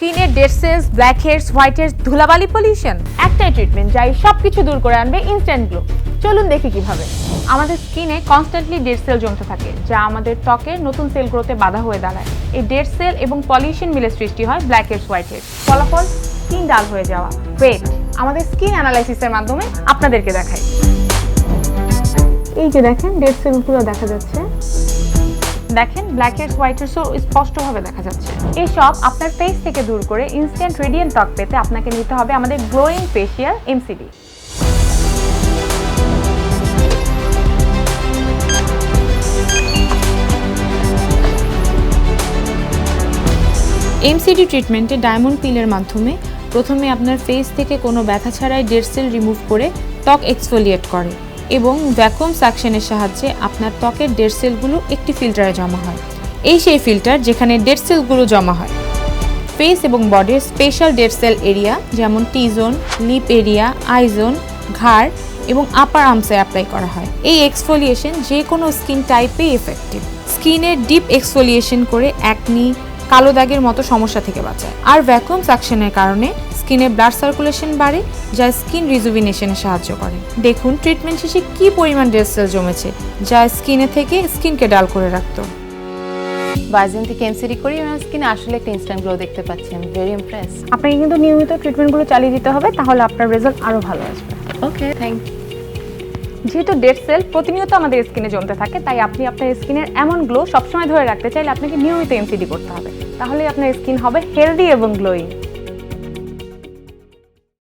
স্কিনে dead cells, black heads, white heads, ধুলাবালি, pollution, একটাই ট্রিটমেন্ট যাই সব কিছু দূর করে আনবে ইনস্ট্যান্ট গ্লো চলুন দেখি কীভাবে। আমাদের স্কিনে কনস্ট্যান্টলি ডেড সেল জমতে থাকে, যা আমাদের ত্বকে নতুন সেল গ্রোথে বাধা হয়ে দাঁড়ায়। এই ডেড সেল এবং পলিউশন মিলে সৃষ্টি হয় ব্ল্যাক হেডস, হোয়াইট হেডস। ফলাফল স্কিন ডাল হয়ে যাওয়া। ওয়েট আমাদের স্কিন অ্যানালাইসিসের মাধ্যমে আপনাদেরকে দেখাই। এই যে দেখেন ডেড সেলগুলো দেখা যাচ্ছে। দেখেন ব্ল্যাক হেডস হোয়াইট হেডসও স্পষ্টভাবে দেখা যাচ্ছে। এইসব আপনার ফেস থেকে দূর করে ইনস্ট্যান্ট রেডিয়েন্ট ত্বক পেতে আপনাকে নিতে হবে আমাদের গ্লোয়িং ফেশিয়াল এমসিডি এমসিডি ট্রিটমেন্টে ডায়মন্ড পিলের মাধ্যমে প্রথমে আপনার ফেস থেকে কোনো ব্যথা ছাড়াই ডেড সেল রিমুভ করে ত্বক এক্সফোলিয়েট করে। এবং ভ্যাকুয়াম সাকশনের সাহায্যে আপনার ত্বকের ডেড সেলগুলো একটি ফিল্টারে জমা হয়। এই সেই ফিল্টার যেখানে ডেড সেলগুলো জমা হয়। ফেস এবং বডির স্পেশাল ডেড সেল এরিয়া যেমন T zone lip area I zone ঘাড় এবং আপার আর্মসে অ্যাপ্লাই করা হয়। এই এক্সফোলিয়েশন যে কোনো স্কিন টাইপে এফেক্টিভ স্কিনের ডিপ এক্সফোলিয়েশন করে অ্যাকনি কালো দাগের মতো সমস্যা থেকে বাঁচায়। আর ভ্যাকুয়াম সাকশনের কারণে স্কিনে ব্লাড সার্কুলেশন বাড়ে যা স্কিন রিজুভিনেশনে সাহায্য করে। দেখুন ট্রিটমেন্ট শেষে কী পরিমাণ ডেড সেল জমেছে যা স্কিনে থেকে স্কিনকে ডাল করে রাখতো। বাইজেন থেকে এমসিডি করি আমার স্কিনে আসলে একটা ইনস্ট্যান্ট গ্লো দেখতে পাচ্ছি আমি ভেরি ইমপ্রেস আপনাকে কিন্তু নিয়মিত ট্রিটমেন্টগুলো চালিয়ে দিতে হবে তাহলে আপনার রেজাল্ট আরও ভালো আসবে। ওকে থ্যাংক যেহেতু ডেড সেল প্রতিনিয়ত আমাদের স্কিনে জমতে থাকে, তাই আপনি আপনার স্কিনের এমন গ্লো সবসময় ধরে রাখতে চাইলে আপনাকে নিয়মিত এমসিডি করতে হবে। তাহলে আপনার স্কিন হবে হেলদি এবং গ্লোয়িং